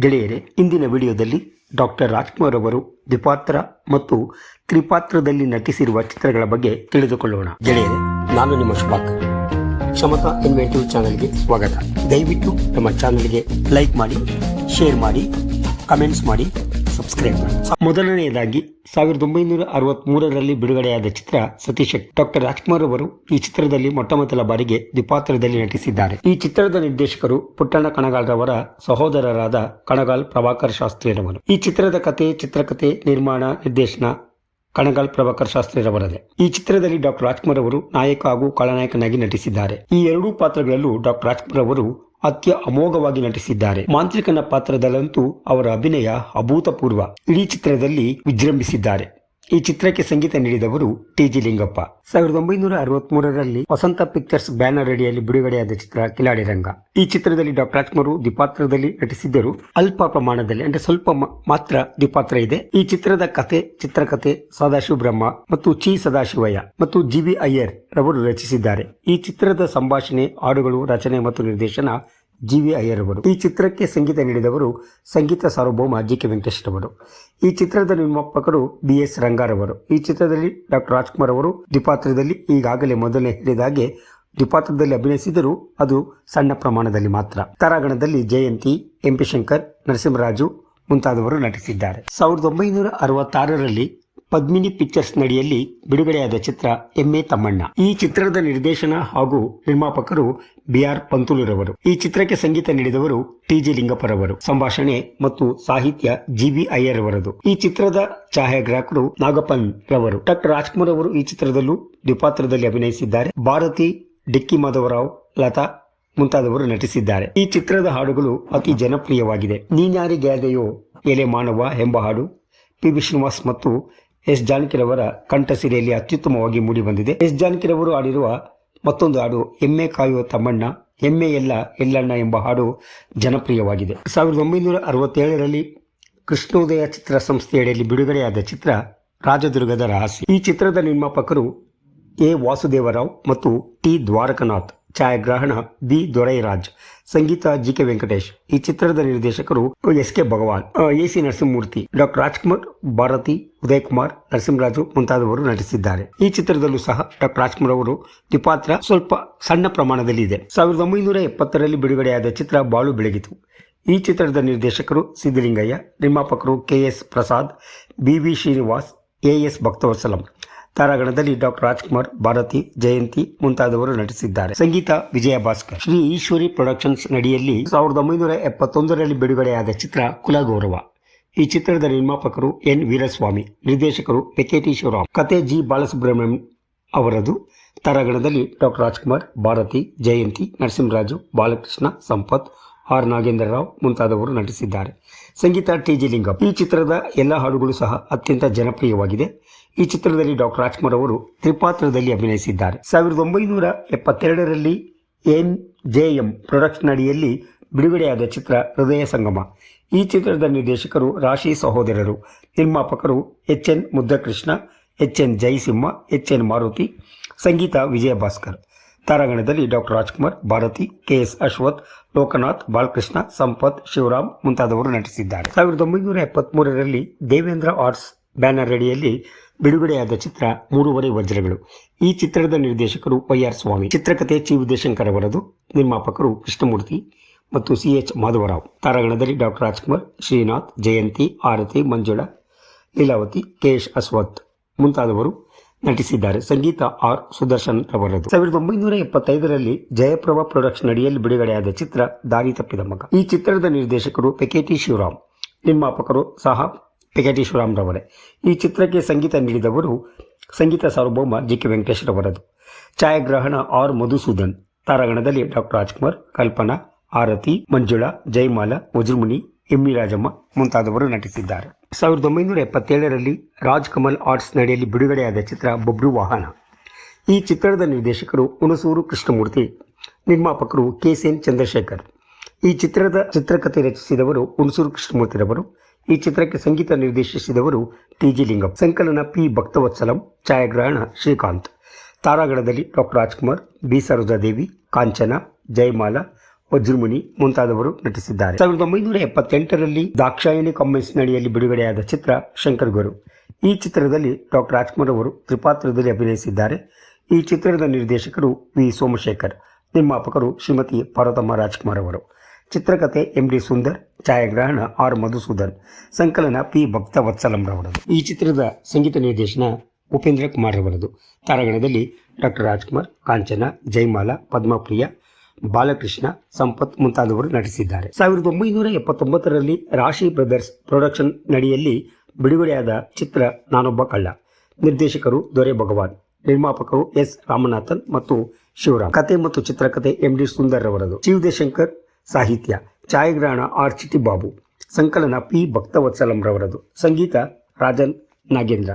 ಗೆಳೆಯರೆ, ಇಂದಿನ ವಿಡಿಯೋದಲ್ಲಿ ಡಾಕ್ಟರ್ ರಾಜ್ಕುಮಾರ್ ಅವರು ದ್ವಿಪಾತ್ರ ಮತ್ತು ತ್ರಿಪಾತ್ರದಲ್ಲಿ ನಟಿಸಿರುವ ಚಿತ್ರಗಳ ಬಗ್ಗೆ ತಿಳಿದುಕೊಳ್ಳೋಣ. ಗೆಳೆಯರೆ, ನಾನು ನಿಮ್ಮ ಶುಭಾಕ್. ಕ್ಷಮತಾ ಇನ್ವೆಂಟಿವ್ ಚಾನಲ್ಗೆ ಸ್ವಾಗತ. ದಯವಿಟ್ಟು ನಮ್ಮ ಚಾನಲ್ಗೆ ಲೈಕ್ ಮಾಡಿ, ಶೇರ್ ಮಾಡಿ, ಕಮೆಂಟ್ಸ್ ಮಾಡಿ. ಸಬ್ಸ್ಕ್ರೈಬ್ ಮೊದಲನೆಯದಾಗಿ, ಸಾವಿರದ ಒಂಬೈನೂರ ಅರವತ್ತ್ ಮೂರರಲ್ಲಿ ಬಿಡುಗಡೆಯಾದ ಚಿತ್ರ ಸತೀಶ್ ಡಾಕ್ಟರ್ ರಾಜ್ಕುಮಾರ್ ಅವರು ಈ ಚಿತ್ರದಲ್ಲಿ ಮೊಟ್ಟಮೊದಲ ಬಾರಿಗೆ ದ್ವಿಪಾತ್ರದಲ್ಲಿ ನಟಿಸಿದ್ದಾರೆ. ಈ ಚಿತ್ರದ ನಿರ್ದೇಶಕರು ಪುಟ್ಟಣ್ಣ ಕಣಗಾಲ್ರವರ ಸಹೋದರರಾದ ಕಣಗಾಲ್ ಪ್ರಭಾಕರ್ ಶಾಸ್ತ್ರಿರವರು. ಈ ಚಿತ್ರದ ಕತೆ ಚಿತ್ರಕಥೆ ನಿರ್ಮಾಣ, ನಿರ್ದೇಶನ ಕಣಗಾಲ್ ಪ್ರಭಾಕರ್ ಶಾಸ್ತ್ರಿರವರದೇ. ಈ ಚಿತ್ರದಲ್ಲಿ ಡಾಕ್ಟರ್ ರಾಜ್ಕುಮಾರ್ ಅವರು ನಾಯಕ ಹಾಗೂ ಖಳನಾಯಕನಾಗಿ ನಟಿಸಿದ್ದಾರೆ. ಈ ಎರಡೂ ಪಾತ್ರಗಳಲ್ಲೂ ಡಾಕ್ಟರ್ ರಾಜ್ಕುಮಾರ್ ಅವರು ಅತ್ಯ ಅಮೋಘವಾಗಿ ನಟಿಸಿದ್ದಾರೆ. ಮಾಂತ್ರಿಕನ ಪಾತ್ರದಲ್ಲಂತೂ ಅವರ ಅಭಿನಯ ಅಭೂತಪೂರ್ವ. ಇಡೀ ಚಿತ್ರದಲ್ಲಿ ವಿಜೃಂಭಿಸಿದ್ದಾರೆ. ಈ ಚಿತ್ರಕ್ಕೆ ಸಂಗೀತ ನೀಡಿದವರು ಟಿ ಜಿ ಲಿಂಗಪ್ಪ. ಸಾವಿರದ ಒಂಬೈನೂರ ಅರವತ್ಮೂರರಲ್ಲಿ ವಸಂತ ಪಿಕ್ಚರ್ಸ್ ಬ್ಯಾನರ್ ಅಡಿಯಲ್ಲಿ ಬಿಡುಗಡೆಯಾದ ಚಿತ್ರ ಕಿಲಾಡಿ ರಂಗ. ಈ ಚಿತ್ರದಲ್ಲಿ ಡಾಕ್ಟರ್ ರಾಜ್ಕುಮಾರ್ ದ್ವಿಪಾತ್ರದಲ್ಲಿ ನಟಿಸಿದ್ದರು. ಅಲ್ಪ ಪ್ರಮಾಣದಲ್ಲಿ, ಅಂದ್ರೆ ಸ್ವಲ್ಪ ಮಾತ್ರ ದ್ವಿಪಾತ್ರ ಇದೆ. ಈ ಚಿತ್ರದ ಕತೆ ಚಿತ್ರಕಥೆ ಸದಾಶಿವ ಬ್ರಹ್ಮ ಮತ್ತು ಚಿ ಸದಾಶಿವಯ್ಯ ಮತ್ತು ಜಿ ವಿ ಅಯ್ಯರ್ ರವರು ರಚಿಸಿದ್ದಾರೆ. ಈ ಚಿತ್ರದ ಸಂಭಾಷಣೆ ಹಾಡುಗಳು, ರಚನೆ ಮತ್ತು ನಿರ್ದೇಶನ ಜಿ ವಿ ಅಯ್ಯರ್ ಅವರು ಈ ಚಿತ್ರಕ್ಕೆ ಸಂಗೀತ ನೀಡಿದವರು ಸಂಗೀತ ಸಾರ್ವಭೌಮ ಜಿ ಕೆ ವೆಂಕಟೇಶ್ ಅವರು ಈ ಚಿತ್ರದ ನಿರ್ಮಾಪಕರು ಬಿ ಎಸ್ ರಂಗಾರವರು. ಈ ಚಿತ್ರದಲ್ಲಿ ಡಾಕ್ಟರ್ ರಾಜ್ಕುಮಾರ್ ಅವರು ದ್ವಿಪಾತ್ರದಲ್ಲಿ ಈಗಾಗಲೇ ಮೊದಲನೇ ಹೇಳಿದ ಹಾಗೆ ದ್ವಿಪಾತ್ರದಲ್ಲಿ ಅಭಿನಯಿಸಿದರು ಅದು ಸಣ್ಣ ಪ್ರಮಾಣದಲ್ಲಿ ಮಾತ್ರ. ತಾರಾಗಣದಲ್ಲಿ ಜಯಂತಿ ಎಂಪಿ ಶಂಕರ್, ನರಸಿಂಹರಾಜು ಮುಂತಾದವರು ನಟಿಸಿದ್ದಾರೆ. ಸಾವಿರದ ಒಂಬೈನೂರ ಅರವತ್ತಾರರಲ್ಲಿ ಪದ್ಮಿನಿ ಪಿಕ್ಚರ್ಸ್ ನಡಿಯಲ್ಲಿ ಬಿಡುಗಡೆಯಾದ ಚಿತ್ರ ಎಮ್ಮೆ ತಮ್ಮಣ್ಣ. ಈ ಚಿತ್ರದ ನಿರ್ದೇಶನ ಹಾಗೂ ನಿರ್ಮಾಪಕರು ಬಿ ಆರ್ ಪಂತುಲುರವರು. ಈ ಚಿತ್ರಕ್ಕೆ ಸಂಗೀತ ನೀಡಿದವರು ಟಿ ಜಿ ಲಿಂಗಪ್ಪರವರು. ಸಂಭಾಷಣೆ ಮತ್ತು ಸಾಹಿತ್ಯ ಜಿ ಬಿ ಅಯ್ಯರ್ ಅವರದು ಈ ಚಿತ್ರದ ಛಾಯಾಗ್ರಾಹಕರು ನಾಗಪ್ಪನ್ ರವರು. ಡಾಕ್ಟರ್ ರಾಜ್ಕುಮಾರ್ ಅವರು ಈ ಚಿತ್ರದಲ್ಲೂ ದ್ವಿಪಾತ್ರದಲ್ಲಿ ಅಭಿನಯಿಸಿದ್ದಾರೆ. ಭಾರತಿ, ಡಿಕ್ಕಿ ಮಾಧವರಾವ್, ಲತಾ ಮುಂತಾದವರು ನಟಿಸಿದ್ದಾರೆ. ಈ ಚಿತ್ರದ ಹಾಡುಗಳು ಅತಿ ಜನಪ್ರಿಯವಾಗಿದೆ. ನೀನ್ಯಾರಿಗ್ಯಾದೆಯೋ ಎಲೆ ಮಾನವ ಎಂಬ ಹಾಡು ಪಿ ಬಿ ಶ್ರೀನಿವಾಸ್ ಮತ್ತು ಎಸ್ ಜಾನಕಿರವರ ಕಂಠಸಿರಿಯಲ್ಲಿ ಅತ್ಯುತ್ತಮವಾಗಿ ಮೂಡಿಬಂದಿದೆ ಎಸ್ ಜಾನಕಿರವರು ಆಡಿರುವ ಮತ್ತೊಂದು ಹಾಡು, ಎಮ್ಮೆ ಕಾಯುವ ತಮ್ಮಣ್ಣ, ಎಮ್ಮೆ ಎಲ್ಲ ಎಲ್ಲಣ್ಣ ಎಂಬ ಹಾಡು ಜನಪ್ರಿಯವಾಗಿದೆ. ಸಾವಿರದ ಒಂಬೈನೂರ ಅರವತ್ತೇಳರಲ್ಲಿ ಕೃಷ್ಣೋದಯ ಚಿತ್ರ ಸಂಸ್ಥೆಯಡಿಯಲ್ಲಿ ಬಿಡುಗಡೆಯಾದ ಚಿತ್ರ ರಾಜದುರ್ಗದ ರಹಸ್ಯ. ಈ ಚಿತ್ರದ ನಿರ್ಮಾಪಕರು ಎ ವಾಸುದೇವರಾವ್ ಮತ್ತು ಟಿ ದ್ವಾರಕನಾಥ್. ಛಾಯಾಗ್ರಹಣ ಬಿ ದೊರೈರಾಜ್. ಸಂಗೀತ ಜಿ ಕೆ ವೆಂಕಟೇಶ್. ಈ ಚಿತ್ರದ ನಿರ್ದೇಶಕರು S K Bhagavan A C Narasimhamurthy doctor Rajkumar, Bharathi Uday Kumar Narasimharaju ಮುಂತಾದವರು ನಟಿಸಿದ್ದಾರೆ. ಈ ಚಿತ್ರದಲ್ಲೂ ಸಹ ಡಾಕ್ಟರ್ ರಾಜ್ಕುಮಾರ್ ಅವರು ದ್ವಿಪಾತ್ರ ಸ್ವಲ್ಪ ಸಣ್ಣ ಪ್ರಮಾಣದಲ್ಲಿ ಇದೆ. ಸಾವಿರದ ಒಂಬೈನೂರ ಎಪ್ಪತ್ತರಲ್ಲಿ ಬಿಡುಗಡೆಯಾದ ಚಿತ್ರ ಬಾಳು ಬೆಳಗಿತು. ಈ ಚಿತ್ರದ ನಿರ್ದೇಶಕರು ಸಿದ್ದಲಿಂಗಯ್ಯ ನಿರ್ಮಾಪಕರು K S Prasad, B V Srinivas, A S Bhaktavatsalam ತಾರಾಗಣದಲ್ಲಿ doctor Rajkumar, Bharathi, ಜಯಂತಿ ಮುಂತಾದವರು ನಟಿಸಿದ್ದಾರೆ. ಸಂಗೀತ ವಿಜಯ ಭಾಸ್ಕರ್. ಶ್ರೀ ಈಶ್ವರಿ ಪ್ರೊಡಕ್ಷನ್ಸ್ ನಡಿಯಲ್ಲಿ ಸಾವಿರದ ಒಂಬೈನೂರ ಎಪ್ಪತ್ತೊಂದರಲ್ಲಿ ಬಿಡುಗಡೆಯಾದ ಚಿತ್ರ ಕುಲಗೌರವ. ಈ ಚಿತ್ರದ ನಿರ್ಮಾಪಕರು ಎನ್. ವೀರಸ್ವಾಮಿ, ನಿರ್ದೇಶಕರು ಪೆಕೆಟಿ ಶಿವರಾಮ್. ಕತೆ ಜಿ. ಬಾಲಸುಬ್ರಹ್ಮಣ್ಯಂ ಅವರದು. ತಾರಾಗಣದಲ್ಲಿ ಡಾಕ್ಟರ್ ರಾಜ್ಕುಮಾರ್, ಭಾರತಿ, ಜಯಂತಿ, ನರಸಿಂಹರಾಜು, ಬಾಲಕೃಷ್ಣ, ಸಂಪತ್, ಆರ್. ನಾಗೇಂದ್ರ ರಾವ್ ಮುಂತಾದವರು ನಟಿಸಿದ್ದಾರೆ. ಸಂಗೀತ ಟಿ. ಜಿ. ಲಿಂಗಪ್ಪ. ಈ ಚಿತ್ರದ ಎಲ್ಲ ಹಾಡುಗಳು ಸಹ ಅತ್ಯಂತ ಜನಪ್ರಿಯವಾಗಿದೆ. ಈ ಚಿತ್ರದಲ್ಲಿ ಡಾಕ್ಟರ್ ರಾಜ್ಕುಮಾರ್ ಅವರು ತ್ರಿಪಾತ್ರದಲ್ಲಿ ಅಭಿನಯಿಸಿದ್ದಾರೆ. ಸಾವಿರದ ಒಂಬೈನೂರ ಎಪ್ಪತ್ತೆರಡರಲ್ಲಿ ಎನ್ ಜೆ ಎಂ ಪ್ರೊಡಕ್ಷನ್ ಅಡಿಯಲ್ಲಿ ಬಿಡುಗಡೆಯಾದ ಚಿತ್ರ ಹೃದಯ ಸಂಗಮ. ಈ ಚಿತ್ರದ ನಿರ್ದೇಶಕರು ರಾಶಿ ಸಹೋದರರು, ನಿರ್ಮಾಪಕರು H N Muddukrishna, H N Jayasimha H N Maruthi, ಸಂಗೀತ Vijaya Bhaskar. ತಾರಾಗಣದಲ್ಲಿ doctor Rajkumar, Bharathi, K S Ashwath, Lokanath, Balakrishna, Sampath, Shivaram ಮುಂತಾದವರು ನಟಿಸಿದ್ದಾರೆ. ಸಾವಿರದ ಒಂಬೈನೂರ ಎಪ್ಪತ್ತ್ಮೂರರಲ್ಲಿ ದೇವೇಂದ್ರ ಆರ್ಟ್ಸ್ ಬ್ಯಾನರ್ ಅಡಿಯಲ್ಲಿ ಬಿಡುಗಡೆಯಾದ ಚಿತ್ರ ಮೂರುವರೆ ವಜ್ರಗಳು. ಈ ಚಿತ್ರದ ನಿರ್ದೇಶಕರು ವೈ ಆರ್ ಸ್ವಾಮಿ. ಚಿತ್ರಕಥೆ ಚಿ ವಿದ್ಯಾಶಂಕರ್ ಅವರದು ನಿರ್ಮಾಪಕರು ಕೃಷ್ಣಮೂರ್ತಿ ಮತ್ತು C. H. Madhavrao. ತಾರಾಗಣದಲ್ಲಿ doctor Rajkumar, Srinath, Jayanthi, Aarathi, Manjula, Leelavathi K S ಮುಂತಾದವರು ನಟಿಸಿದ್ದಾರೆ. ಸಂಗೀತ ಆರ್. ಸುದರ್ಶನ್ ಅವರದು ಸಾವಿರದ ಒಂಬೈನೂರ ಎಪ್ಪತ್ತೈದರಲ್ಲಿ ಜಯಪ್ರಭಾ ಪ್ರೊಡಕ್ಷನ್ ಅಡಿಯಲ್ಲಿ ಬಿಡುಗಡೆಯಾದ ಚಿತ್ರ ದಾರಿ ತಪ್ಪಿದ ಮಗ. ಈ ಚಿತ್ರದ ನಿರ್ದೇಶಕರು ಪೆಕೆಟಿ ಶಿವರಾಮ್. ನಿರ್ಮಾಪಕರು ಸಹ ಪೆಕೆಟಿ ಶಿವರಾಮ್ರವರೇ ಈ ಚಿತ್ರಕ್ಕೆ ಸಂಗೀತ ನೀಡಿದವರು ಸಂಗೀತ ಸಾರ್ವಭೌಮ ಜಿ ಕೆ ವೆಂಕಟೇಶ್ವರವರದು. ಛಾಯಾಗ್ರಹಣ ಆರ್ ಮಧುಸೂದನ್. ತಾರಾಗಣದಲ್ಲಿ ಡಾಕ್ಟರ್ ರಾಜ್ಕುಮಾರ್, ಕಲ್ಪನಾ, ಆರತಿ, ಮಂಜುಳಾ, ಜಯಮಾಲ, ವಜ್ರಮುನಿ ಎಮ್ಮಿ ರಾಜಮ್ಮ ಮುಂತಾದವರು ನಟಿಸಿದ್ದಾರೆ. ಸಾವಿರದ ಒಂಬೈನೂರ ಎಪ್ಪತ್ತೇಳರಲ್ಲಿ ರಾಜ್ ಕಮಲ್ ಆರ್ಟ್ಸ್ ನಡೆಯಲ್ಲಿ ಬಿಡುಗಡೆಯಾದ ಚಿತ್ರ ಬೊಬ್ರು ವಾಹನ. ಈ ಚಿತ್ರದ ನಿರ್ದೇಶಕರು ಹುಣಸೂರು ಕೃಷ್ಣಮೂರ್ತಿ, ನಿರ್ಮಾಪಕರು ಕೆ. ಎನ್. ಚಂದ್ರಶೇಖರ್. ಈ ಚಿತ್ರದ ಚಿತ್ರಕಥೆ ರಚಿಸಿದವರು ಹುಣಸೂರು ಕೃಷ್ಣಮೂರ್ತಿರವರು. ಈ ಚಿತ್ರಕ್ಕೆ ಸಂಗೀತ ನಿರ್ದೇಶಿಸಿದವರು ಟಿ ಜಿ ಲಿಂಗಂ ಸಂಕಲನ ಪಿ. ಭಕ್ತವತ್ಸಲಂ, ಛಾಯಾಗ್ರಹಣ ಶ್ರೀಕಾಂತ್. ತಾರಾಗಣದಲ್ಲಿ ಡಾಕ್ಟರ್ ರಾಜ್ಕುಮಾರ್, ಬಿ. ಸರೋಜಾದೇವಿ, ಕಾಂಚನ, ಜಯಮಾಲ, ವಜ್ರಮುನಿ ಮುಂತಾದವರು ನಟಿಸಿದ್ದಾರೆ. ಸಾವಿರದ ಒಂಬೈನೂರ ಎಪ್ಪತ್ತೆಂಟರಲ್ಲಿ ದಾಕ್ಷಾಯಣಿ ನಡಿಯಲ್ಲಿ ಬಿಡುಗಡೆಯಾದ ಚಿತ್ರ ಶಂಕರ್ ಗುರು. ಈ ಚಿತ್ರದಲ್ಲಿ ಡಾಕ್ಟರ್ ರಾಜ್ಕುಮಾರ್ ಅವರು ತ್ರಿಪಾತ್ರದಲ್ಲಿ ಅಭಿನಯಿಸಿದ್ದಾರೆ. ಈ ಚಿತ್ರದ ನಿರ್ದೇಶಕರು ವಿ. ಸೋಮಶೇಖರ್, ನಿರ್ಮಾಪಕರು ಶ್ರೀಮತಿ ಪಾರ್ವತಮ್ಮ ರಾಜ್ಕುಮಾರ್ ಅವರು. ಚಿತ್ರಕಥೆ ಎಂ ಡಿ ಸುಂದರ್, ಛಾಯಾಗ್ರಹಣ ಆರ್ ಮಧುಸೂದನ್, ಸಂಕಲನ ಪಿ ಭಕ್ತವತ್ಸಲಂರವರದು ಈ ಚಿತ್ರದ ಸಂಗೀತ ನಿರ್ದೇಶನ ಉಪೇಂದ್ರ ಕುಮಾರ್ ಅವರದು ತಾರಗಣದಲ್ಲಿ ಡಾಕ್ಟರ್ ರಾಜ್ಕುಮಾರ್, ಕಾಂಚನ ಜೈಮಾಲ ಪದ್ಮಪ್ರಿಯ, ಬಾಲಕೃಷ್ಣ, ಸಂಪತ್ ಮುಂತಾದವರು ನಟಿಸಿದ್ದಾರೆ. ಸಾವಿರದ ಒಂಬೈನೂರ ಎಪ್ಪತ್ತೊಂಬತ್ತರಲ್ಲಿ ರಾಶಿ ಬ್ರದರ್ಸ್ ಪ್ರೊಡಕ್ಷನ್ ನಡಿಯಲ್ಲಿ ಬಿಡುಗಡೆಯಾದ ಚಿತ್ರ ನಾನೊಬ್ಬ ಕಳ್ಳ. ನಿರ್ದೇಶಕರು ದೊರೆ ಭಗವಾನ್, ನಿರ್ಮಾಪಕರು ಎಸ್ ರಾಮನಾಥನ್ ಮತ್ತು ಶಿವರಾಮ್. ಕತೆ ಮತ್ತು ಚಿತ್ರಕಥೆ ಎಂ ಡಿ ಸುಂದರ್ ಅವರದು ಶಿವದೇಶಂಕರ್ ಸಾಹಿತ್ಯ. ಛಾಯಾಗ್ರಹಣ ಆರ್. ಚಿಟಿ ಬಾಬು. ಸಂಕಲನ ಪಿ. ಭಕ್ತವತ್ಸಲಂರವರದು ಸಂಗೀತ ರಾಜನ್ ನಾಗೇಂದ್ರ.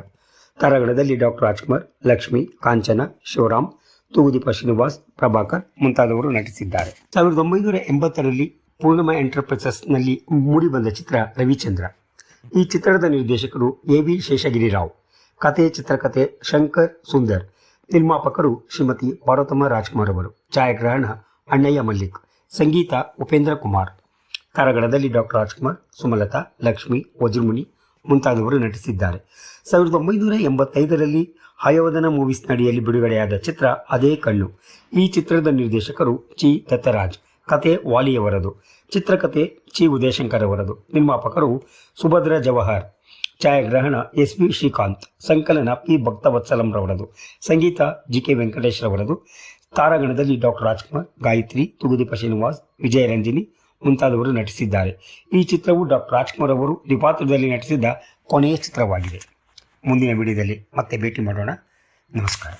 ತಾರಾಗಣದಲ್ಲಿ ಡಾಕ್ಟರ್ ರಾಜ್ಕುಮಾರ್, ಲಕ್ಷ್ಮಿ, ಕಾಂಚನ, ಶಿವರಾಮ್, ತೂಗುದೀಪ ಶ್ರೀನಿವಾಸ್, ಪ್ರಭಾಕರ್ ಮುಂತಾದವರು ನಟಿಸಿದ್ದಾರೆ. ಸಾವಿರದ ಒಂಬೈನೂರ ಎಂಬತ್ತರಲ್ಲಿ ಪೂರ್ಣಿಮಾ ಎಂಟರ್ಪ್ರೈಸಸ್ನಲ್ಲಿ ಮೂಡಿಬಂದ ಚಿತ್ರ ರವಿಚಂದ್ರ. ಈ ಚಿತ್ರದ ನಿರ್ದೇಶಕರು ಎ ವಿ ಶೇಷಗಿರಿರಾವ್. ಕಥೆ, ಚಿತ್ರಕಥೆ, ಶಂಕರ್, ಸುಂದರ್. ನಿರ್ಮಾಪಕರು ಶ್ರೀಮತಿ ಪಾರ್ವತಮ್ಮ ರಾಜ್ಕುಮಾರ್ ಅವರು. ಛಾಯಾಗ್ರಹಣ ಅಣ್ಣಯ್ಯ ಮಲ್ಲಿಕ್. ಸಂಗೀತ ಉಪೇಂದ್ರ ಕುಮಾರ್. ತಾರಾಗಣದಲ್ಲಿ ಡಾಕ್ಟರ್ ರಾಜ್ಕುಮಾರ್, ಸುಮಲತಾ, ಲಕ್ಷ್ಮಿ, ವಜ್ರಮುನಿ ಮುಂತಾದವರು ನಟಿಸಿದ್ದಾರೆ. ಸಾವಿರದ ಒಂಬೈನೂರ ಎಂಬತ್ತೈದರಲ್ಲಿ ಹಯವದನ ಮೂವೀಸ್ ನಡಿಯಲ್ಲಿ ಬಿಡುಗಡೆಯಾದ ಚಿತ್ರ ಅದೇ ಕಣ್ಣು. ಈ ಚಿತ್ರದ ನಿರ್ದೇಶಕರು ಚಿ ದತ್ತರಾಜ್, ಕತೆ ವಾಲಿಯವರದು. ಚಿತ್ರಕಥೆ ಚಿ ಉದಯಶಂಕರ್ ಅವರದು ನಿರ್ಮಾಪಕರು ಸುಭದ್ರ ಜವಹರ್, ಛಾಯಾಗ್ರಹಣ ಎಸ್ ವಿ ಶ್ರೀಕಾಂತ್, ಸಂಕಲನ ಪಿ ಭಕ್ತವತ್ಸಲಂ ರವರದು ಸಂಗೀತ ಜಿ ಕೆ ವೆಂಕಟೇಶ್ ರವರದು ತಾರಾಗಣದಲ್ಲಿ ಡಾಕ್ಟರ್ ರಾಜ್ಕುಮಾರ್, ಗಾಯತ್ರಿ ತುಗುದೀಪ ಶ್ರೀನಿವಾಸ್ ವಿಜಯರಂಜನಿ ಮುಂತಾದವರು ನಟಿಸಿದ್ದಾರೆ. ಈ ಚಿತ್ರವು ಡಾಕ್ಟರ್ ರಾಜ್ಕುಮಾರ್ ಅವರು ದ್ವಿಪಾತ್ರದಲ್ಲಿ ನಟಿಸಿದ್ದ ಕೊನೆಯ ಚಿತ್ರವಾಗಿದೆ. ಮುಂದಿನ ವಿಡಿಯೋದಲ್ಲಿ ಮತ್ತೆ ಭೇಟಿ ಮಾಡೋಣ. ನಮಸ್ಕಾರ.